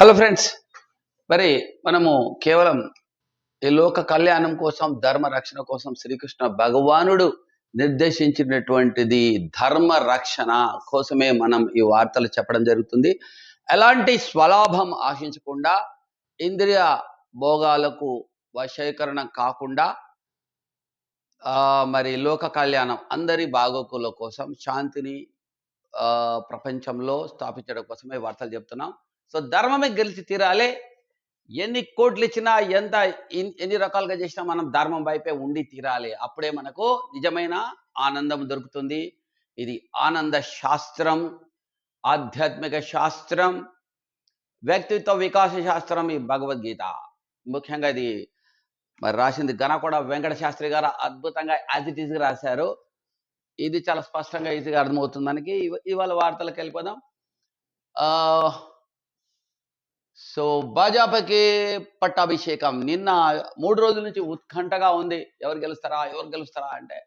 Hello friends. మరి మనము కేవలం ఈ లోక కళ్యాణం కోసం ధర్మ రక్షణ కోసం శ్రీకృష్ణ భగవానుడు నిర్దేశించినటువంటిది ధర్మ రక్షణ కోసమే మనం ఈ వార్తలు చెప్పడం జరుగుతుంది. ఎలాంటి స్వలాభం ఆశించకుండా ఇంద్రియ భోగాలకు వశీకరణ కాకుండా మరి లోక కళ్యాణం అందరి బాగోకుల కోసం శాంతిని ఆ, ప్రపంచంలో స్థాపించడం కోసమే వార్తలు చెప్తున్నాం. సో ధర్మమే గెలిచి తీరాలి. ఎన్ని కోట్లు ఇచ్చినా ఎంత ఎన్ని రకాలుగా చేసినా మనం ధర్మం వైపే ఉండి తీరాలి. అప్పుడే మనకు నిజమైన ఆనందం దొరుకుతుంది. ఇది ఆనంద శాస్త్రం ఆధ్యాత్మిక శాస్త్రం వ్యక్తిత్వ వికాస శాస్త్రం ఈ భగవద్గీత. ముఖ్యంగా ఇది మరి రాసింది గనకొండ వెంకట శాస్త్రి గారు అద్భుతంగా యాజ్ ఇట్ ఈస్గా రాశారు. ఇది చాలా స్పష్టంగా ఈజీగా అర్థమవుతుంది మనకి. ఇవాళ వార్తలకు వెళ్ళిపోదాం. ఆ, సో భాజపాకి పట్టాభిషేకం. నిన్న మూడు రోజుల నుంచి ఉత్కంఠగా ఉంది. ఎవరు గెలుస్తారా? ఎవరు గెలుస్తారా అంటే.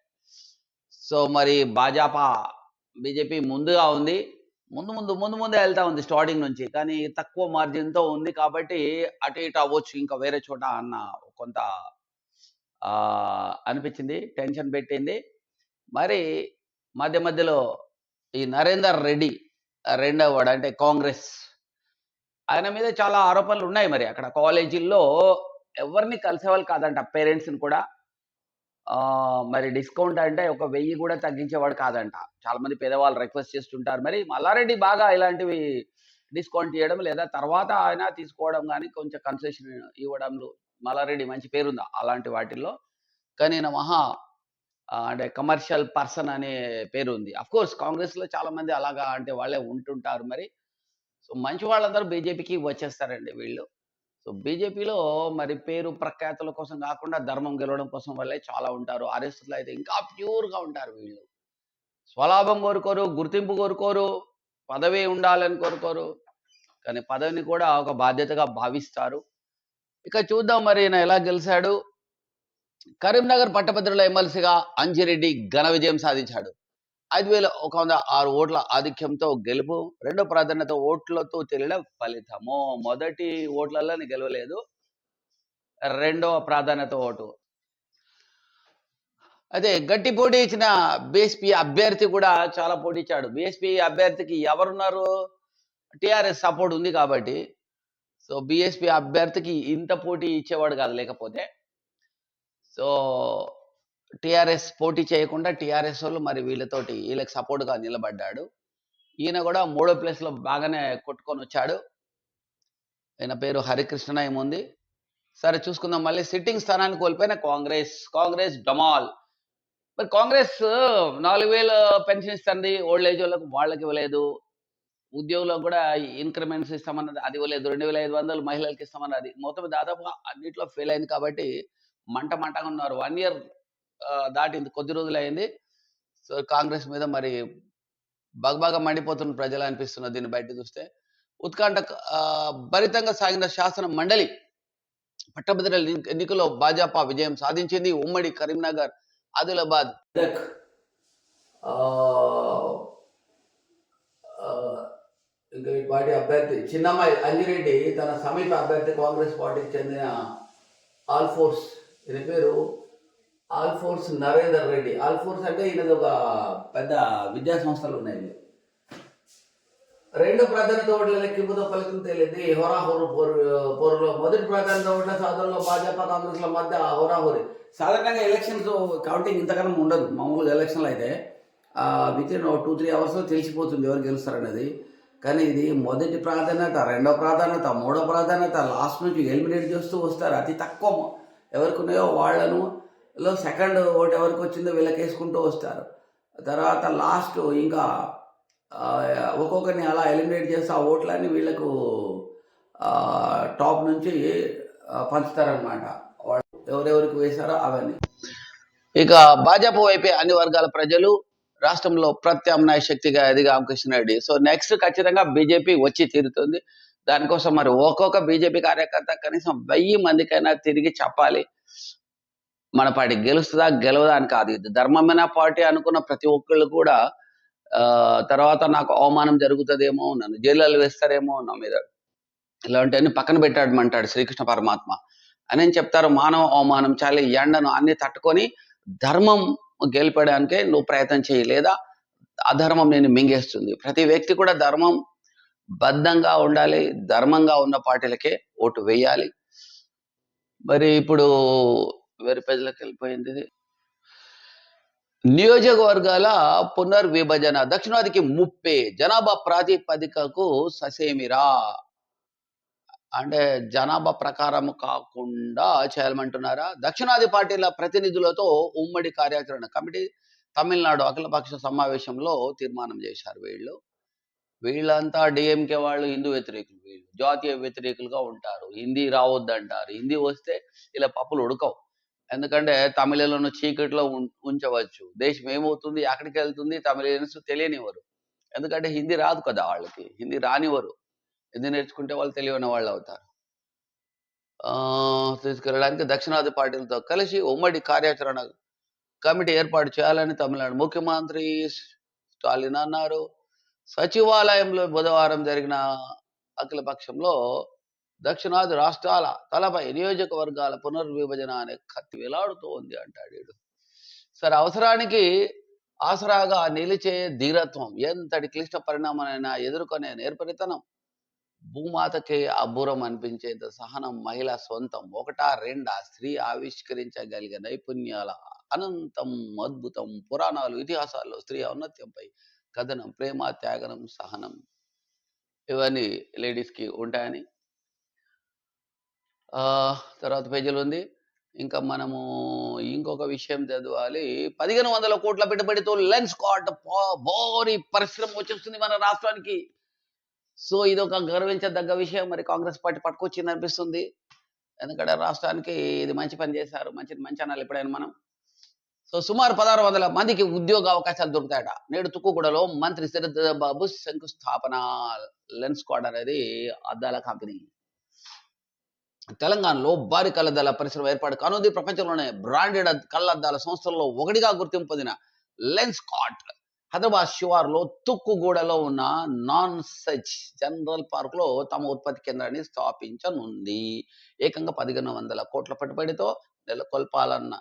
సో మరి భాజపా బీజేపీ ముందుగా ఉంది. ముందు ముందు ముందు ముందే వెళ్తా ఉంది స్టార్టింగ్ నుంచి. కానీ తక్కువ మార్జిన్తో ఉంది కాబట్టి అటు ఇటు అవ్వచ్చు ఇంకా వేరే చోట అన్న కొంత అనిపించింది. టెన్షన్ పెట్టింది. మరి మధ్య మధ్యలో ఈ నరేందర్ రెడ్డి రెండవ వాడు అంటే కాంగ్రెస్ ఆయన మీద చాలా ఆరోపణలు ఉన్నాయి మరి అక్కడ కాలేజీల్లో. ఎవరిని కలిసేవాళ్ళు కాదంట పేరెంట్స్ని కూడా. మరి డిస్కౌంట్ అంటే ఒక వెయ్యి కూడా తగ్గించేవాడు కాదంట. చాలా మంది పేదవాళ్ళు రిక్వెస్ట్ చేస్తుంటారు. మరి మల్లారెడ్డి బాగా ఇలాంటివి డిస్కౌంట్ ఇవ్వడం లేదా తర్వాత ఆయన తీసుకోవడం కానీ కొంచెం కన్సెషన్ ఇవ్వడంలో మల్లారెడ్డి మంచి పేరుందా అలాంటి వాటిల్లో. కానీ ఈయన మహా అంటే కమర్షియల్ పర్సన్ అనే పేరు ఉంది అఫ్ కోర్స్ కాంగ్రెస్లో చాలా మంది అలాగా అంటే వాళ్ళే ఉంటుంటారు మరి. సో మంచి వాళ్ళందరూ బీజేపీకి వచ్చేస్తారండి వీళ్ళు. సో బీజేపీలో మరి పేరు ప్రఖ్యాతుల కోసం కాకుండా ధర్మం గెలవడం కోసం వల్లే చాలా ఉంటారు. అరెస్టులు అయితే ఇంకా ప్యూర్గా గా ఉంటారు వీళ్ళు. స్వలాభం కోరుకోరు గుర్తింపు కోరుకోరు పదవి ఉండాలని కోరుకోరు. కానీ పదవిని కూడా ఒక బాధ్యతగా భావిస్తారు. ఇక చూద్దాం మరి ఈయన ఎలా గెలిచాడు. కరీంనగర్ పట్టభద్రుల ఎమ్మెల్సీగా అంజిరెడ్డి ఘన విజయం సాధించాడు. ఐదు వేల ఒక వంద ఆరు ఓట్ల ఆధిక్యంతో గెలుపు రెండో ప్రాధాన్యత ఓట్లతో తేలిన ఫలితము. మొదటి ఓట్లలోనే గెలవలేదు రెండవ ప్రాధాన్యత ఓటు. అదే గట్టి పోటీ ఇచ్చిన బీఎస్పీ అభ్యర్థి కూడా చాలా పోటీ ఇచ్చాడు. బీఎస్పీ అభ్యర్థికి ఎవరున్నారు? టిఆర్ఎస్ సపోర్ట్ ఉంది కాబట్టి. సో బీఎస్పీ అభ్యర్థికి ఇంత పోటీ ఇచ్చేవాడు కాదు లేకపోతే. సో టిఆర్ఎస్ పోటీ చేయకుండా టిఆర్ఎస్ వాళ్ళు మరి వీళ్ళతోటి వీళ్ళకి సపోర్ట్గా నిలబడ్డాడు. ఈయన కూడా మూడో ప్లేస్లో బాగానే కొట్టుకొని వచ్చాడు. ఈయన పేరు హరికృష్ణ ఏముంది సరే చూసుకుందాం మళ్ళీ సిట్టింగ్ స్థానాన్ని కోల్పోయిన కాంగ్రెస్. కాంగ్రెస్ డమాల్ మరి కాంగ్రెస్ నాలుగు వేలు పెన్షన్ ఇస్తుంది. ఓల్డ్ ఏజ్ వాళ్ళకి వాళ్ళకి ఇవ్వలేదు. ఉద్యోగులకు కూడా ఇంక్రిమెంట్స్ ఇస్తామన్నది అది ఇవ్వలేదు. రెండు వేల ఐదు వందలు మహిళలకు ఇస్తామన్నది మొత్తం దాదాపు అన్నింటిలో ఫెయిల్ అయింది కాబట్టి మంట మంటగా ఉన్నారు. వన్ ఇయర్ దాటింది. కొద్ది రోజులు అయింది సో కాంగ్రెస్ మీద మరి బాగా మండిపోతున్న ప్రజలు అనిపిస్తున్న దీన్ని బయట చూస్తే ఉత్కంఠ భరితంగా సాగిన శాసన మండలి పట్టభద్రుల ఎన్నికల్లో భాజపా విజయం సాధించింది. ఉమ్మడి కరీంనగర్ ఆదిలాబాద్. ఇంకా ఈ పార్టీ అభ్యర్థి చిన్నమ్మాయి అంజిరెడ్డి తన సమీప అభ్యర్థి కాంగ్రెస్ పార్టీకి చెందిన ఆల్ఫోర్స్. పేరు ఆల్ఫోర్స్ నరేందర్ రెడ్డి. ఆల్ఫోర్స్ అంటే ఈయనది ఒక పెద్ద విద్యా సంస్థలు ఉన్నాయి. రెండో ప్రధాన ఓట్ల లెక్కింపుతో ఫలితం తేలింది. హోరాహోరు పోరు పోరులో మొదటి ప్రధాన ఓట్ల సాధనలో భాజపా కాంగ్రెస్ల మధ్య హోరాహోరి. సాధారణంగా ఎలక్షన్స్ కౌంటింగ్ ఇంతకన్నా ఉండదు. మామూలుగా ఎలక్షన్లు అయితే వితిన్ ఒక టూ త్రీ అవర్స్లో తెలిసిపోతుంది ఎవరు గెలుస్తారనేది. కానీ ఇది మొదటి ప్రాధాన్యత రెండో ప్రాధాన్యత మూడో ప్రాధాన్యత లాస్ట్ నుంచి ఎలిమినేట్ చేస్తూ వస్తారు. అతి తక్కువ ఎవరికి ఉన్నాయో వాళ్ళను లో సెకండ్ ఓటు ఎవరికి వచ్చిందో వీళ్ళకి వేసుకుంటూ వస్తారు. తర్వాత లాస్ట్ ఇంకా ఒక్కొక్కరిని అలా ఎలిమినేట్ చేసి ఆ ఓట్లన్నీ వీళ్ళకు ఆ, టాప్ నుంచి పంచుతారనమాట వాళ్ళు ఎవరెవరికి వేశారో అవన్నీ. ఇక భాజపా వైపే అన్ని వర్గాల ప్రజలు రాష్ట్రంలో ప్రత్యామ్నాయ శక్తిగా ఎదిగా రామకృష్ణ రెడ్డి సో నెక్స్ట్ ఖచ్చితంగా బీజేపీ వచ్చి తీరుతుంది. దానికోసం మరి ఒక్కొక్క బీజేపీ కార్యకర్త కనీసం వెయ్యి మందికైనా తిరిగి చెప్పాలి. మన పార్టీ గెలుస్తుందా గెలవదా అని కాదు. ఇది ధర్మమైన పార్టీ అనుకున్న ప్రతి ఒక్కళ్ళు కూడా తర్వాత నాకు అవమానం జరుగుతుందేమో నన్ను జైల్లో వేస్తారేమో నా మీద ఇలాంటివన్నీ పక్కన పెట్టాడమంటాడు శ్రీకృష్ణ పరమాత్మ. అని చెప్తారు? మానవ అవమానం చాలా ఈ ఎండను అన్ని తట్టుకొని ధర్మం గెలిపడానికే నువ్వు ప్రయత్నం చేయి లేదా అధర్మం నేను మింగేస్తుంది. ప్రతి వ్యక్తి కూడా ధర్మం బద్ధంగా ఉండాలి ధర్మంగా ఉన్న పార్టీలకే ఓటు వేయాలి. మరి ఇప్పుడు వేరే ప్రజలకు వెళ్ళిపోయింది. నియోజకవర్గాల పునర్విభజన దక్షిణాదికి ముప్పే జనాభా ప్రాతిపదికకు ససేమిరా? అంటే జనాభా ప్రకారం కాకుండా చేయాలమంటున్నారా? దక్షిణాది పార్టీల ప్రతినిధులతో ఉమ్మడి కార్యాచరణ కమిటీ తమిళనాడు అఖిలపక్ష సమావేశంలో తీర్మానం చేశారు వీళ్ళు. వీళ్ళంతా డిఎంకే వాళ్ళు హిందూ వ్యతిరేకులు వీళ్ళు. జాతీయ వ్యతిరేకులుగా ఉంటారు. హిందీ రావద్దంటారు. హిందీ వస్తే ఇలా పప్పులు ఉడకవు. ఎందుకంటే తమిళలను చీకట్లో ఉంచవచ్చు. దేశం ఏమవుతుంది? ఎక్కడికి వెళ్తుంది? తమిళన్స్ తెలియనివ్వరు. ఎందుకంటే హిందీ రాదు కదా వాళ్ళకి. హిందీ రానివ్వరు. హిందీ నేర్చుకుంటే వాళ్ళు తెలియని వాళ్ళు అవుతారు. తీసుకెళ్ళడానికి దక్షిణాది పార్టీలతో కలిసి ఉమ్మడి కార్యాచరణ కమిటీ ఏర్పాటు చేయాలని తమిళనాడు ముఖ్యమంత్రి స్టాలిన్ అన్నారు. సచివాలయంలో బుధవారం జరిగిన అఖిల పక్షంలో దక్షిణాది రాష్ట్రాల తలపై నియోజకవర్గాల పునర్విభజన అనే కత్తి వేలాడుతూ ఉంది అంటాడు సరే అవసరానికి ఆసరాగా నిలిచే ధీరత్వం ఎంతటి క్లిష్ట పరిణామాలైనా ఎదుర్కొనే నేర్పరితనం. భూమాతకే అబ్బురం అనిపించేంత సహనం మహిళ సొంతం ఒకటా రెండా స్త్రీ ఆవిష్కరించగలిగే నైపుణ్యాల అనంతం అద్భుతం పురాణాలు ఇతిహాసాల్లో స్త్రీ ఔన్నత్యంపై కథనం ప్రేమ త్యాగనం సహనం ఇవన్నీ లేడీస్కి ఉంటాయని తర్వాత పేజీలు ఉంది. ఇంకా మనము ఇంకొక విషయం చదవాలి. పదిహేను వందల కోట్ల పెట్టుబడితో లెన్స్ కాట్ భారీ పరిశ్రమ వచ్చేస్తుంది మన రాష్ట్రానికి. సో ఇది ఒక గర్వించదగ్గ విషయం. మరి కాంగ్రెస్ పార్టీ పట్టుకొచ్చింది అనిపిస్తుంది. ఎందుకంటే రాష్ట్రానికి ఇది మంచి పని చేశారు. మంచి మంచి అనాలి ఎప్పుడైనా మనం. సో సుమారు పదహారు వందల మందికి ఉద్యోగ అవకాశాలు దొరుకుతాయట. నేడు తుక్కుగూడలో మంత్రి శరద్ బాబు శంకుస్థాపన లెన్స్ స్క్వాడ్ అనేది అద్దాల కంపెనీ. తెలంగాణలో భారీ కళ్ళద్దాల పరిశ్రమ ఏర్పాటు కానుంది. ప్రపంచంలోనే బ్రాండెడ్ కళ్ళద్దాల సంస్థల్లో ఒకటిగా గుర్తింపు పొందిన లెన్స్ కాట్. హైదరాబాద్ శివార్లో తుక్కుగూడలో ఉన్న నాన్ సచ్ జనరల్ పార్క్లో తమ ఉత్పత్తి కేంద్రాన్ని స్థాపించనుంది. ఏకంగా పదిహేను వందల కోట్ల పెట్టుబడితో నెలకొల్పాలన్న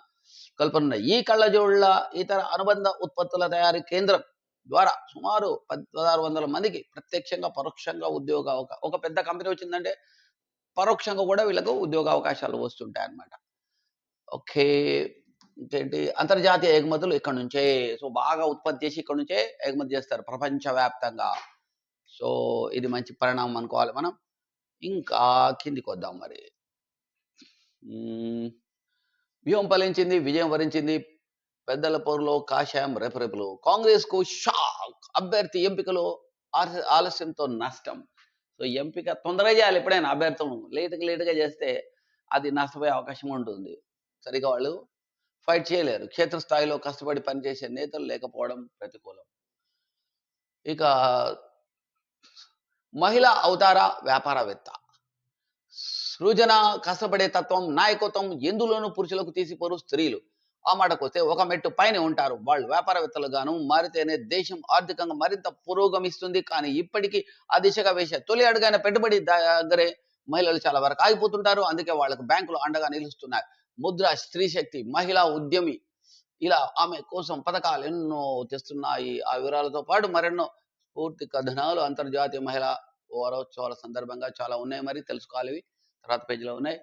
కల్పనున్న ఈ కళ్ళజోళ్ళ ఇతర అనుబంధ ఉత్పత్తుల తయారీ కేంద్రం ద్వారా సుమారు పదహారు వందల మందికి ప్రత్యక్షంగా పరోక్షంగా ఉద్యోగ ఒక పెద్ద కంపెనీ వచ్చిందంటే పరోక్షంగా కూడా వీళ్ళకు ఉద్యోగ అవకాశాలు వస్తుంటాయి అన్నమాట ఓకే. ఇంకేంటి అంతర్జాతీయ ఎగుమతులు ఇక్కడ నుంచే సో బాగా ఉత్పత్తి చేసి ఇక్కడ నుంచే ఎగుమతి చేస్తారు ప్రపంచవ్యాప్తంగా. సో ఇది మంచి పరిణామం అనుకోవాలి మనం. ఇంకా కిందికి వద్దాం మరి. వ్యూహం ఫలించింది విజయం వరించింది. పెద్దల పోరులో కాషాయం రేపరేపులు. కాంగ్రెస్కు షాక్! అభ్యర్థి ఎంపికలో ఆలస్యంతో నష్టం. సో ఎంపిక తొందరగా చేయాలి ఎప్పుడైనా అభ్యర్థులను. లేటుగా లేటుగా చేస్తే అది నష్టపోయే అవకాశం ఉంటుంది. సరిగా వాళ్ళు ఫైట్ చేయలేరు. క్షేత్రస్థాయిలో కష్టపడి పనిచేసే నేతలు లేకపోవడం ప్రతికూలం. ఇక మహిళ అవతార వ్యాపారవేత్త. సృజన కష్టపడే తత్వం నాయకత్వం ఎందులోనూ పురుషులకు తీసిపోరు స్త్రీలు. ఆ మాటకు వస్తే ఒక మెట్టు పైన ఉంటారు. వాళ్ళు వ్యాపారవేత్తలు గాను మారితేనే దేశం ఆర్థికంగా మరింత పురోగమిస్తుంది. కానీ ఇప్పటికీ ఆ దిశగా వేసే తొలి అడుగైన పెట్టుబడి దగ్గరే మహిళలు చాలా వరకు ఆగిపోతుంటారు. అందుకే వాళ్ళకు బ్యాంకులు అండగా నిలుస్తున్నాయి. ముద్ర స్త్రీ శక్తి మహిళా ఉద్యమి ఇలా ఆమె కోసం పథకాలు ఎన్నో తెస్తున్నాయి. ఆ వివరాలతో పాటు మరెన్నో పూర్తి కథనాలు అంతర్జాతీయ మహిళా వారోత్సవాల సందర్భంగా చాలా ఉన్నాయి. మరి తెలుసుకోవాలి. తర్వాత పేజీలో ఉన్నాయి.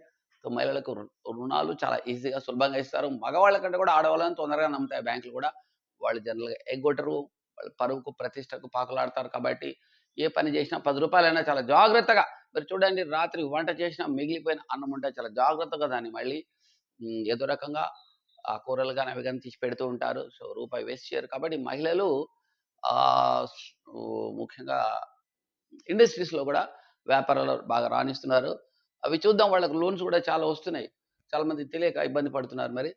మహిళలకు రుణాలు చాలా ఈజీగా సులభంగా ఇస్తారు. మగవాళ్ళ కంటే కూడా ఆడవాళ్ళని తొందరగా నమ్ముతాయి బ్యాంకులు కూడా. వాళ్ళు జనరల్గా ఎగ్గొట్టరు. వాళ్ళు పరువుకు ప్రతిష్టకు పాకులాడతారు కాబట్టి ఏ పని చేసినా పది రూపాయలైనా చాలా జాగ్రత్తగా. మీరు చూడండి రాత్రి వంట చేసినా మిగిలిపోయిన అన్నం ఉంటే చాలా జాగ్రత్తగా దాన్ని మళ్ళీ ఏదో రకంగా ఆ కూరలు కానీ అవి కానీ తీసి పెడుతూ ఉంటారు. సో రూపాయి వేస్ట్ చేయరు కాబట్టి మహిళలు ముఖ్యంగా ఇండస్ట్రీస్లో కూడా వ్యాపారాలు బాగా రాణిస్తున్నారు. అవి చూద్దాం వాళ్ళకి లోన్స్ కూడా చాలా వస్తున్నాయి. చాలా మంది తెలియక ఇబ్బంది పడుతున్నారు మరి.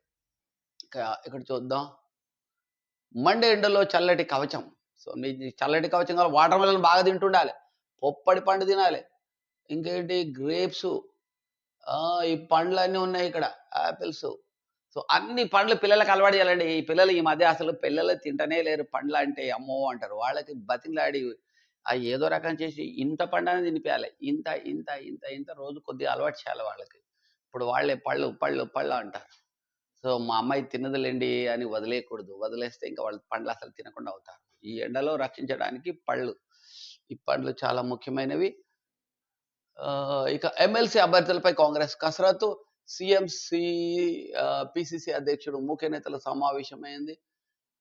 ఇక్కడ చూద్దాం. మండే ఎండలో చల్లటి కవచం. సో మీ చల్లటి కవచం కావాలి. వాటర్ మెలన్ బాగా తింటుండాలి. పొప్పడి పండు తినాలి. ఇంకేంటి? గ్రేప్స్. ఈ పండ్లు అన్నీ ఉన్నాయి ఇక్కడ. యాపిల్స్ సో అన్ని పండ్లు పిల్లలకు అలవాటు చేయాలండి. ఈ పిల్లలు ఈ మధ్య అసలు పిల్లలు తింటనే లేరు. పండ్లు అంటే అమ్మో అంటారు. వాళ్ళకి బతిలాడి ఆ ఏదో రకం చేసి ఇంత పండని తినిపించాలి ఇంత ఇంత ఇంత ఇంత రోజు కొద్దిగా అలవాటు చేయాలి వాళ్ళకి. ఇప్పుడు వాళ్ళే పళ్ళు పళ్ళు పళ్ళు అంటారు. సో మా అమ్మాయి తినదులేండి అని వదిలేయకూడదు. వదిలేస్తే ఇంకా వాళ్ళు పండ్లు అసలు తినకుండా అవుతారు. ఈ ఎండలో రక్షించడానికి పళ్ళు. ఈ పండ్లు చాలా ముఖ్యమైనవి. ఆ, ఇక ఎమ్మెల్సీ అభ్యర్థులపై కాంగ్రెస్ కసరత్తు. సిఎంసి పిసిసి అధ్యక్షుడు ముఖ్య నేతల సమావేశమైంది.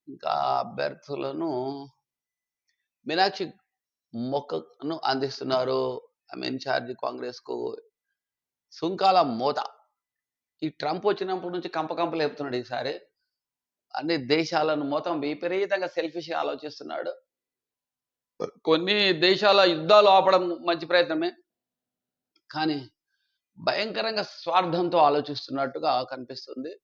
ఇంకా అభ్యర్థులను మీనాక్షి మొక్కను అందిస్తున్నారు. ఆమె ఇన్ఛార్జ్ కాంగ్రెస్కు సుంకాల మోత. ఈ ట్రంప్ వచ్చినప్పటి నుంచి కంపకంప లేపుతున్నాడు ఈసారి. అన్ని దేశాలను మొత్తం విపరీతంగా సెల్ఫిష్ ఆలోచిస్తున్నాడు. కొన్ని దేశాల యుద్ధాలు ఆపడం మంచి ప్రయత్నమే. కానీ భయంకరంగా స్వార్థంతో ఆలోచిస్తున్నట్టుగా కనిపిస్తుంది.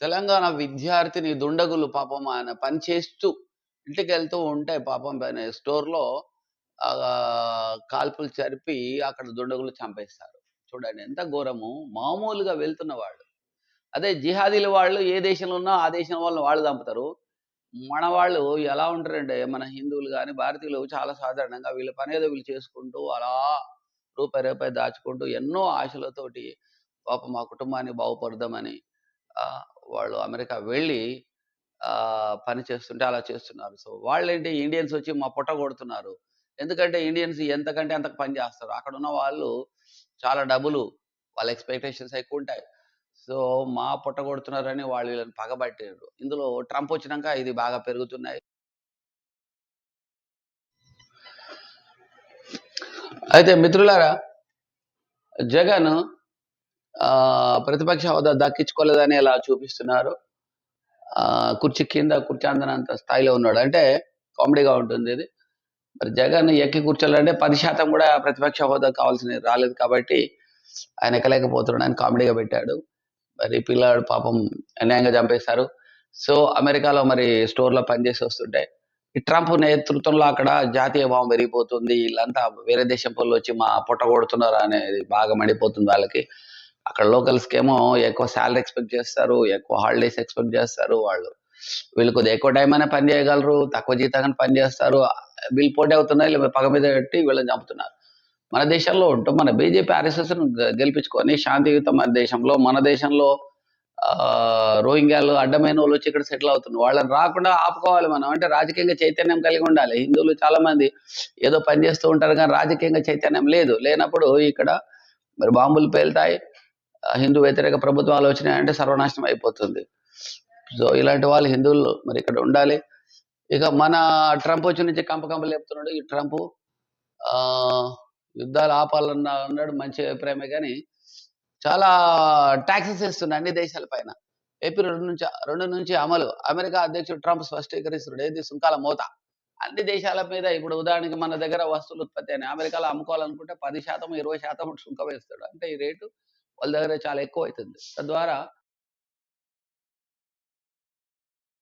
తెలంగాణ విద్యార్థిని దుండగులు పాపం ఆయన పని చేస్తూ ఇంటికి వెళ్తూ ఉంటే పాపం పైన స్టోర్లో కాల్పులు జరిపి అక్కడ దుండగులు చంపేస్తారు. చూడండి ఎంత ఘోరము. మామూలుగా వెళ్తున్న వాళ్ళు. అదే జిహాదీల వాళ్ళు ఏ దేశంలో ఉన్నా ఆ దేశం వాళ్ళని వాళ్ళు చంపుతారు. మన వాళ్ళు ఎలా ఉంటారంటే మన హిందువులు కానీ భారతీయులు చాలా సాధారణంగా వీళ్ళ పని ఏదో వీళ్ళు చేసుకుంటూ అలా రూపాయి రూపాయి దాచుకుంటూ ఎన్నో ఆశలతోటి పాప మా కుటుంబాన్ని బాగుపడదామని వాళ్ళు అమెరికా వెళ్ళి పని చేస్తుంటే అలా చేస్తున్నారు. సో వాళ్ళేంటి? ఇండియన్స్ వచ్చి మా పొట్ట కొడుతున్నారు. ఎందుకంటే ఇండియన్స్ ఎంతకంటే అంతకు పని చేస్తారు. అక్కడ ఉన్న వాళ్ళు చాలా డబ్బులు వాళ్ళ ఎక్స్పెక్టేషన్స్ ఎక్కువ ఉంటాయి సో మా పుట్టగొడుతున్నారని వాళ్ళు వీళ్ళని పగబట్టారు ఇందులో ట్రంప్ వచ్చినాక ఇది బాగా పెరుగుతున్నాయి. అయితే మిత్రులారా జగన్ ప్రతిపక్ష హోదా దక్కించుకోలేదని ఇలా చూపిస్తున్నారు కుర్చీ కింద కుర్చీ అందనంత స్థాయిలో ఉన్నాడు. అంటే కామెడీగా ఉంటుంది ఇది. మరి జగన్ ఎక్కి కూర్చోాలంటే పది శాతం కూడా ప్రతిపక్ష హోదా కావాల్సిన రాలేదు కాబట్టి ఆయన ఎక్కలేకపోతున్నాడు అని కామెడీగా పెట్టాడు. మరి పిల్లాడు పాపం అన్యాయంగా చంపేశారు. సో అమెరికాలో మరి స్టోర్లో పనిచేసి వస్తుంటే ఈ ట్రంప్ నేతృత్వంలో అక్కడ జాతీయ భావం పెరిగిపోతుంది. వీళ్ళంతా వేరే దేశం పనులు వచ్చి మా పొట్ట కొడుతున్నారు అనేది బాగా మండిపోతుంది వాళ్ళకి. అక్కడ లోకల్స్కి ఏమో ఎక్కువ శాలరీ ఎక్స్పెక్ట్ చేస్తారు ఎక్కువ హాలిడేస్ ఎక్స్పెక్ట్ చేస్తారు వాళ్ళు. వీళ్ళు కొద్దిగా ఎక్కువ టైం అయినా పని చేయగలరు తక్కువ జీతంగా పని చేస్తారు. వీళ్ళు పోటీ అవుతున్నాయి లేకపోతే పగ మీద పెట్టి వీళ్ళని చంపుతున్నారు. మన దేశంలో ఉంటూ మన బీజేపీ ఆర్ఎస్ఎస్ను గెలిపించుకొని శాంతియుత మన దేశంలో మన దేశంలో ఆ, రోహింగ్యాలు అడ్డమైన వాళ్ళు వచ్చి ఇక్కడ సెటిల్ అవుతున్నారు. వాళ్ళని రాకుండా ఆపుకోవాలి మనం. అంటే రాజకీయంగా చైతన్యం కలిగి ఉండాలి. హిందువులు చాలా మంది ఏదో పని చేస్తూ ఉంటారు కానీ రాజకీయంగా చైతన్యం లేదు. లేనప్పుడు ఇక్కడ మరి బాంబులు పేలుతాయి. హిందూ వ్యతిరేక ప్రభుత్వాలు వచ్చినాయంటే సర్వనాశనం అయిపోతుంది. సో ఇలాంటి వాళ్ళు హిందువులు మరి ఇక్కడ ఉండాలి. ఇక మన ట్రంప్ వచ్చి నుంచి కంప కంప లేపుతున్నాడు. ఈ ట్రంప్ యుద్ధాలు ఆపాలన్న అన్నాడు మంచి అభిప్రాయమే కానీ చాలా ట్యాక్సెస్ వేస్తున్నాడు అన్ని దేశాల పైన. ఏప్రిల్ రెండు నుంచి రెండు నుంచి అమలు. అమెరికా అధ్యక్షుడు ట్రంప్ స్పష్టీకరిస్తున్నాడు. ఏది? సుంకాల మోత. అన్ని దేశాల మీద ఇప్పుడు ఉదాహరణకి మన దగ్గర వస్తువులు ఉత్పత్తి అయినాయి. అమెరికాలో అమ్ముకోవాలనుకుంటే పది శాతం ఇరవై శాతం సుంకం వేస్తాడు. అంటే ఈ రేటు వాళ్ళ దగ్గర చాలా ఎక్కువ అవుతుంది. తద్వారా